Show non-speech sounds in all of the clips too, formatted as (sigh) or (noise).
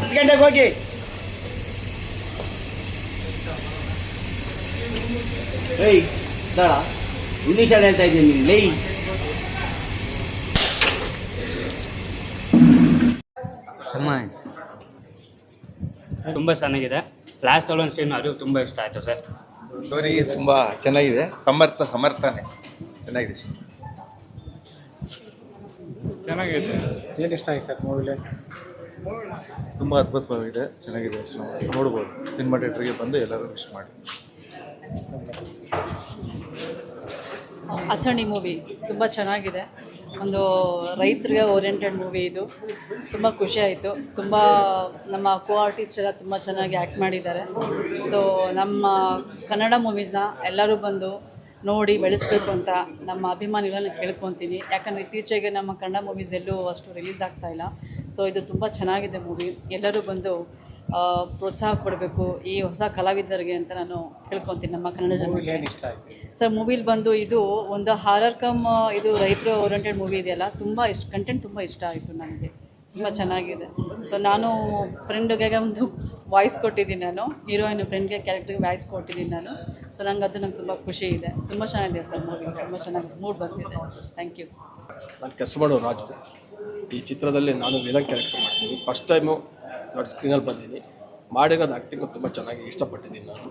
ಹತ್ತು ಗಂಟೆಗೆ ಹೋಗಿ. ಏಯ್ ದಾಳ ಇಂಗ್ಲೀಷಲ್ಲಿ ಹೇಳ್ತಾ ಇದ್ದೀನಿ ನೀನು ಲೈ. ತುಂಬಾ ತುಂಬ ಚೆನ್ನಾಗಿದೆ. ಲಾಸ್ಟ್ ಒಂದು ಸೀನ್ ಅದು ತುಂಬ ಇಷ್ಟ ಆಯಿತು ಸರ್. ಸ್ಟೋರಿ ತುಂಬ ಚೆನ್ನಾಗಿದೆ. ಸಮರ್ಥ ಸಮರ್ಥನೆ. ಚೆನ್ನಾಗಿದೆ ಸರ್ ಚೆನ್ನಾಗಿದೆ ಏನು ಇಷ್ಟ ಆಗಿದೆ ಸರ್ ಮೂವಿಲಿ? ತುಂಬ ಅದ್ಭುತವಾಗಿದೆ. ಚೆನ್ನಾಗಿದೆ ನೋಡ್ಬೋದು. ಸಿನಿಮಾ ಥಿಯೇಟ್ರಿಗೆ ಬಂದು ಎಲ್ಲರೂ ವಿಶ್ ಮಾಡಿ. ಅಥಣಿ ಮೂವಿ ತುಂಬ ಚೆನ್ನಾಗಿದೆ. ಒಂದು ರೈತರಿಗೆ ಓರಿಯೆಂಟೆಡ್ ಮೂವಿ ಇದು. ತುಂಬ ಖುಷಿ ಆಯಿತು. ತುಂಬ ನಮ್ಮ ಕೋ ಆರ್ಟಿಸ್ಟ್ ಎಲ್ಲ ತುಂಬ ಚೆನ್ನಾಗಿ ಆ್ಯಕ್ಟ್ ಮಾಡಿದ್ದಾರೆ. ಸೊ ನಮ್ಮ ಕನ್ನಡ ಮೂವೀಸ್ನ ಎಲ್ಲರೂ ಬಂದು ನೋಡಿ ಬೆಳೆಸ್ಬೇಕು ಅಂತ ನಮ್ಮ ಅಭಿಮಾನಿಗಳನ್ನ ಕೇಳ್ಕೊತೀನಿ. ಯಾಕಂದರೆ ಇತ್ತೀಚೆಗೆ ನಮ್ಮ ಕನ್ನಡ ಮೂವೀಸ್ ಎಲ್ಲೂ ಅಷ್ಟು ರಿಲೀಸ್ ಆಗ್ತಾಯಿಲ್ಲ ಸೊ ಇದು ತುಂಬ ಚೆನ್ನಾಗಿದೆ ಮೂವಿ ಎಲ್ಲರೂ ಬಂದು ಪ್ರೋತ್ಸಾಹ ಕೊಡಬೇಕು ಈ ಹೊಸ ಕಲಾವಿದರಿಗೆ ಅಂತ ನಾನು ಕೇಳ್ಕೊತೀನಿ ನಮ್ಮ ಕನ್ನಡ ಜನ ಇಷ್ಟ ಆಯ್ತು? ಸರ್ ಮೂವಿಲಿ ಬಂದು ಇದು ಒಂದು ಹಾರರ್ ಕಮ್ ಇದು ರೈತರು ಓರಿಯೆಂಟೆಡ್ ಮೂವಿ ಇದೆಯಲ್ಲ ತುಂಬ ಇಷ್ಟ ಕಂಟೆಂಟ್ ತುಂಬ ಇಷ್ಟ ಆಯಿತು ನನಗೆ. ತುಂಬ ಚೆನ್ನಾಗಿದೆ. ಸೊ ನಾನು ಫ್ರೆಂಡ್ಗೆ ಒಂದು ವಾಯ್ಸ್ ಕೊಟ್ಟಿದ್ದೀನಿ ನಾನು. ಹೀರೋಯಿನ್ ಫ್ರೆಂಡ್ಗೆ ಕ್ಯಾರೆಕ್ಟರ್ಗೆ ವಾಯ್ಸ್ ಕೊಟ್ಟಿದ್ದೀನಿ ನಾನು. ಸೊ ನಂಗೆ ಅದು ನಂಗೆ ತುಂಬ ಖುಷಿ ಇದೆ. ತುಂಬ ಚೆನ್ನಾಗಿದೆ ಸರ್ ಮೂವಿ. ತುಂಬ ಚೆನ್ನಾಗಿ ಮೂಡ್ ಬಂದಿದೆ. ಥ್ಯಾಂಕ್ ಯು ನಾನು ಕೆಸಮಾಡು ರಾಜು. ಈ ಚಿತ್ರದಲ್ಲಿ ನಾನು ವಿಲನ್ ಕ್ಯಾರೆಕ್ಟರ್ ಮಾಡ್ತೀನಿ. ಫಸ್ಟ್ ಟೈಮು ದೊಡ್ಡ ಸ್ಕ್ರೀನಲ್ಲಿ ಬಂದೀನಿ ಮಾಡಿರೋದು ಆ್ಯಕ್ಟಿಂಗು ತುಂಬ ಚೆನ್ನಾಗಿ ಇಷ್ಟಪಟ್ಟಿದ್ದೀನಿ ನಾನು.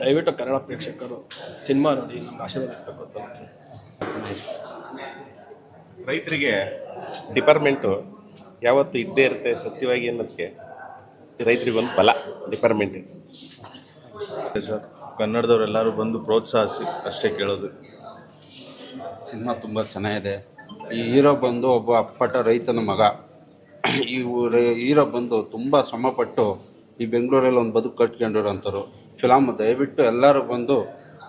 ದಯವಿಟ್ಟು ಕನ್ನಡ ಪ್ರೇಕ್ಷಕರು ಸಿನಿಮಾ ನೋಡಿ ನಮ್ಗೆ ಆಶೀರ್ವದಿಸಬೇಕು ಅಂತ ನೋಡಿ ರೈತರಿಗೆ ಡಿಪಾರ್ಟ್ಮೆಂಟು ಯಾವತ್ತು ಇದ್ದೇ ಇರುತ್ತೆ ಸತ್ಯವಾಗಿ ಅನ್ನೋದಕ್ಕೆ ರೈತರಿಗೆ ಒಂದು ಬಲ ಡಿಪಾರ್ಟ್ಮೆಂಟ್ ಸರ್ ಕನ್ನಡದವರೆಲ್ಲರೂ ಬಂದು ಪ್ರೋತ್ಸಾಹಿಸಿ ಅಷ್ಟೇ ಕೇಳೋದು. ಸಿನಿಮಾ ತುಂಬ ಚೆನ್ನಾಗಿದೆ. ಈ ಹೀರೋ ಬಂದು ಒಬ್ಬ ಅಪ್ಪಟ ರೈತನ ಮಗ. (clears throat) ಈ ಊರ ಹೀರೋ ಬಂದು ತುಂಬ ಶ್ರಮಪಟ್ಟು ಈ ಬೆಂಗಳೂರಲ್ಲಿ ಒಂದು ಬದುಕು ಕಟ್ಕೊಂಡಿರೋಂಥವ್ರು ಫಿಲಮ್ ದಯವಿಟ್ಟು ಎಲ್ಲರೂ ಬಂದು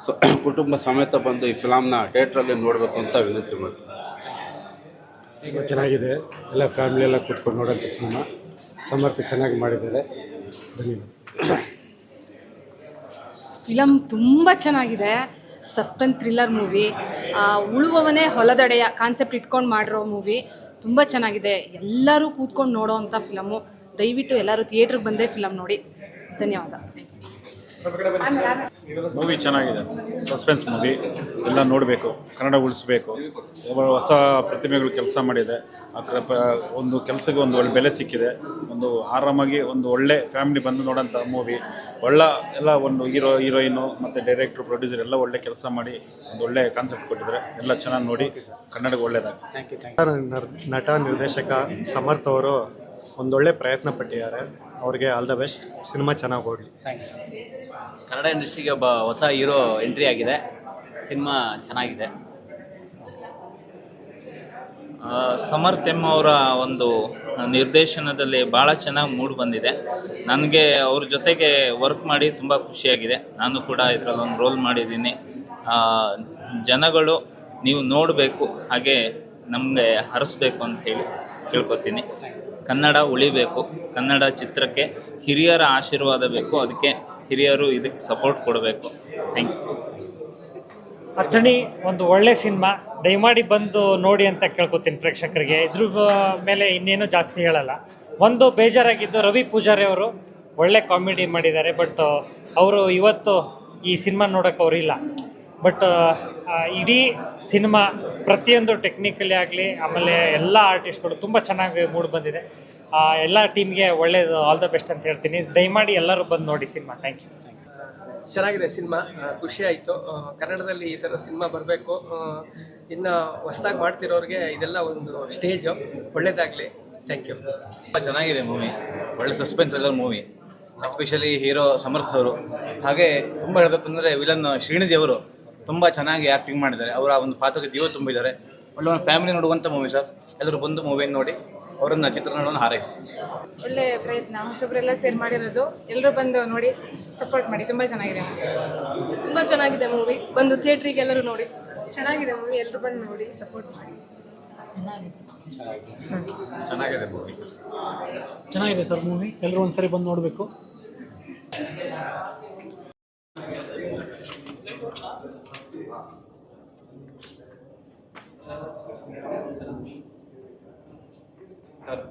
ಸ- (clears throat) ಕುಟುಂಬ ಸಮೇತ ಬಂದು ಈ ಫಿಲಮ್ನ ಥಿಯೇಟ್ರಲ್ಲಿ ನೋಡಬೇಕು ಅಂತ ವಿನಂತಿ ಮಾಡ್ತೀನಿ. ತುಂಬ ಚೆನ್ನಾಗಿದೆ. ಎಲ್ಲ ಫ್ಯಾಮಿಲಿ ಎಲ್ಲ ಕೂತ್ಕೊಂಡು ನೋಡೋಂಥ ಸಿನಿಮಾ. ಸಮರ್ಥ ಚೆನ್ನಾಗಿ ಮಾಡಿದ್ದಾರೆ. ಧನ್ಯವಾದ. ಫಿಲಮ್ ತುಂಬ ಚೆನ್ನಾಗಿದೆ. Suspense thriller movie. ಉಳುವವನೇ ಹೊಲದಡೆಯ ಕಾನ್ಸೆಪ್ಟ್ ಇಟ್ಕೊಂಡು ಮಾಡಿರೋ ಮೂವಿ. ತುಂಬ ಚೆನ್ನಾಗಿದೆ. ಎಲ್ಲರೂ ಕೂತ್ಕೊಂಡು ನೋಡೋ ಅಂಥ ಫಿಲಮು. ದಯವಿಟ್ಟು ಎಲ್ಲರೂ ಥಿಯೇಟ್ರಿಗೆ ಬಂದೇ ಫಿಲಮ್ ನೋಡಿ. ಧನ್ಯವಾದ. ಮೂವಿ ಚೆನ್ನಾಗಿದೆ. ಸಸ್ಪೆನ್ಸ್ ಮೂವಿ ಎಲ್ಲ ನೋಡಬೇಕು. ಕನ್ನಡ ಉಳಿಸ್ಬೇಕು. ಹೊಸ ಪ್ರತಿಮೆಗಳು ಕೆಲಸ ಮಾಡಿದೆ. ಆ ಕ್ರ- ಪ- ಒಂದು ಕೆಲಸಕ್ಕೆ ಒಂದು ಒಳ್ಳೆ ಬೆಲೆ ಸಿಕ್ಕಿದೆ. ಒಂದು ಆರಾಮಾಗಿ ಒಂದು ಒಳ್ಳೆ ಫ್ಯಾಮಿಲಿ ಬಂದು ನೋಡೋಂಥ ಮೂವಿ ಒಳ್ಳೆ ಎಲ್ಲ ಒಂದು ಹೀರೋ ಹೀರೋಯಿನು ಮತ್ತು ಡೈರೆಕ್ಟ್ರು ಪ್ರೊಡ್ಯೂಸರ್ ಎಲ್ಲ ಒಳ್ಳೆ ಕೆಲಸ ಮಾಡಿ ಒಂದು ಒಳ್ಳೆ ಕಾನ್ಸೆಪ್ಟ್ ಕೊಟ್ಟಿದ್ದಾರೆ. ಎಲ್ಲ ಚೆನ್ನಾಗಿ ನೋಡಿ ಕನ್ನಡಕ್ಕೆ ಒಳ್ಳೆಯದಾಗಿ ಥ್ಯಾಂಕ್ ಯು ಥ್ಯಾಂಕ್ ಯು ನಟ ನಿರ್ದೇಶಕ ಸಮರ್ಥ ಅವರು ಒಂದೊಳ್ಳೆ ಪ್ರಯತ್ನ ಪಟ್ಟಿದ್ದಾರೆ. ಅವ್ರಿಗೆ ಆಲ್ ದ ಬೆಸ್ಟ್ ಸಿನಿಮಾ ಚೆನ್ನಾಗಿ ಓಡಲಿ ಥ್ಯಾಂಕ್ ಯು ಕನ್ನಡ ಇಂಡಸ್ಟ್ರಿಗೆ ಒಬ್ಬ ಹೊಸ ಹೀರೋ ಎಂಟ್ರಿ ಆಗಿದೆ. ಸಿನಿಮಾ ಚೆನ್ನಾಗಿದೆ. ಸಮರ್ಥ್ ಎಂ ಅವರ ಒಂದು ನಿರ್ದೇಶನದಲ್ಲಿ ಭಾಳ ಚೆನ್ನಾಗಿ ಮೂಡ್ ಬಂದಿದೆ. ನನಗೆ ಅವ್ರ ಜೊತೆಗೆ ವರ್ಕ್ ಮಾಡಿ ತುಂಬ ಖುಷಿಯಾಗಿದೆ. ನಾನು ಕೂಡ ಇದರಲ್ಲಿ ಒಂದು ರೋಲ್ ಮಾಡಿದ್ದೀನಿ ಜನಗಳು ನೀವು ನೋಡಬೇಕು, ಹಾಗೆ ನಮಗೆ ಹರಿಸ್ಬೇಕು ಅಂತ ಹೇಳಿ ಕೇಳ್ಕೊತೀನಿ. ಕನ್ನಡ ಉಳಿಬೇಕು, ಕನ್ನಡ ಚಿತ್ರಕ್ಕೆ ಹಿರಿಯರ ಆಶೀರ್ವಾದ ಬೇಕು, ಅದಕ್ಕೆ ಹಿರಿಯರು ಇದಕ್ಕೆ ಸಪೋರ್ಟ್ ಕೊಡಬೇಕು. ಥ್ಯಾಂಕ್ ಯು ಅಥಣಿ, ಒಂದು ಒಳ್ಳೆ ಸಿನಿಮಾ. ದಯಮಾಡಿ ಬಂದು ನೋಡಿ ಅಂತ ಕೇಳ್ಕೊತೀನಿ ಪ್ರೇಕ್ಷಕರಿಗೆ. ಇದ್ರ ಮೇಲೆ ಇನ್ನೇನು ಜಾಸ್ತಿ ಹೇಳಲ್ಲ. ಒಂದು ಬೇಜಾರಾಗಿದ್ದು ರವಿ ಪೂಜಾರಿ ಅವರು ಒಳ್ಳೆ ಕಾಮಿಡಿ ಮಾಡಿದ್ದಾರೆ, ಬಟ್ ಅವರು ಇವತ್ತು ಈ ಸಿನಿಮಾ ನೋಡೋಕೆ ಇಲ್ಲ. ಬಟ್ ಇಡೀ ಸಿನಿಮಾ ಪ್ರತಿಯೊಂದು ಟೆಕ್ನಿಕಲಿ ಆಗಲಿ, ಆಮೇಲೆ ಎಲ್ಲ ಆರ್ಟಿಸ್ಟ್ಗಳು ತುಂಬ ಚೆನ್ನಾಗಿ ಮೂಡ್ ಬಂದಿದೆ. ಎಲ್ಲ ಟೀಮ್ಗೆ ಒಳ್ಳೇದು ಆಲ್ ದ ಬೆಸ್ಟ್ ಅಂತ ಹೇಳ್ತೀನಿ. ದಯಮಾಡಿ ಎಲ್ಲರೂ ಬಂದು ನೋಡಿ ಸಿನಿಮಾ. ಥ್ಯಾಂಕ್ ಯು ಚೆನ್ನಾಗಿದೆ ಸಿನಿಮಾ. ಖುಷಿ ಆಯಿತು. ಕನ್ನಡದಲ್ಲಿ ಈ ಥರ ಸಿನಿಮಾ ಬರಬೇಕು. ಇನ್ನು ಹೊಸ್ದಾಗಿ ಮಾಡ್ತಿರೋರಿಗೆ ಇದೆಲ್ಲ ಒಂದು ಸ್ಟೇಜು. ಒಳ್ಳೇದಾಗಲಿ. ಥ್ಯಾಂಕ್ ಯು ತುಂಬ ಚೆನ್ನಾಗಿದೆ ಮೂವಿ. ಒಳ್ಳೆ ಸಸ್ಪೆನ್ಸ್ ಎಲ್ಲ ಮೂವಿ. ಎಸ್ಪೆಷಲಿ ಹೀರೋ ಸಮರ್ಥ್ ಅವರು. ಹಾಗೆ ತುಂಬ ಹೇಳಬೇಕಂದ್ರೆ ವಿಲನ್ ಶ್ರೀನಿಧಿ ಅವರು ತುಂಬ ಚೆನ್ನಾಗಿ ಆ್ಯಕ್ಟಿಂಗ್ ಮಾಡಿದ್ದಾರೆ. ಅವರ ಒಂದು ಪಾತ್ರಕ್ಕೆ ಜೀವ ತುಂಬಿದ್ದಾರೆ. ಒಳ್ಳೆ ಒಂದು ಫ್ಯಾಮಿಲಿ ನೋಡುವಂಥ ಮೂವಿ ಸರ್. ಎಲ್ಲರೂ ಬಂದು ಮೂವಿಯನ್ನು ನೋಡಿ. ಅವರನ್ನು ಚಿತ್ರರಂಗವನ್ನು ಹಾರೈಸಿ. ಒಳ್ಳೆ ಪ್ರಯತ್ನ ಹೊಸಬ್ರೆಲ್ಲ ಸೇರ್ ಮಾಡಿರೋದು. ಎಲ್ಲರೂ ಬಂದು ನೋಡಿ ಸಪೋರ್ಟ್ ಮಾಡಿ. ತುಂಬ ಚೆನ್ನಾಗಿದೆ ತುಂಬ ಚೆನ್ನಾಗಿದೆ ಮೂವಿ ಬಂದು ಥಿಯೇಟ್ರಿಗೆ ಎಲ್ಲರೂ ನೋಡಿ. ಚೆನ್ನಾಗಿದೆ ಮೂವಿ ಎಲ್ಲರೂ ಬಂದು ನೋಡಿ ಸಪೋರ್ಟ್ ಮಾಡಿ. ಚೆನ್ನಾಗಿದೆ ಮೂವಿ ಚೆನ್ನಾಗಿದೆ ಸರ್ ಮೂವಿ ಎಲ್ಲರೂ ಒಂದ್ಸರಿ ಬಂದು ನೋಡಬೇಕು. ಸರ್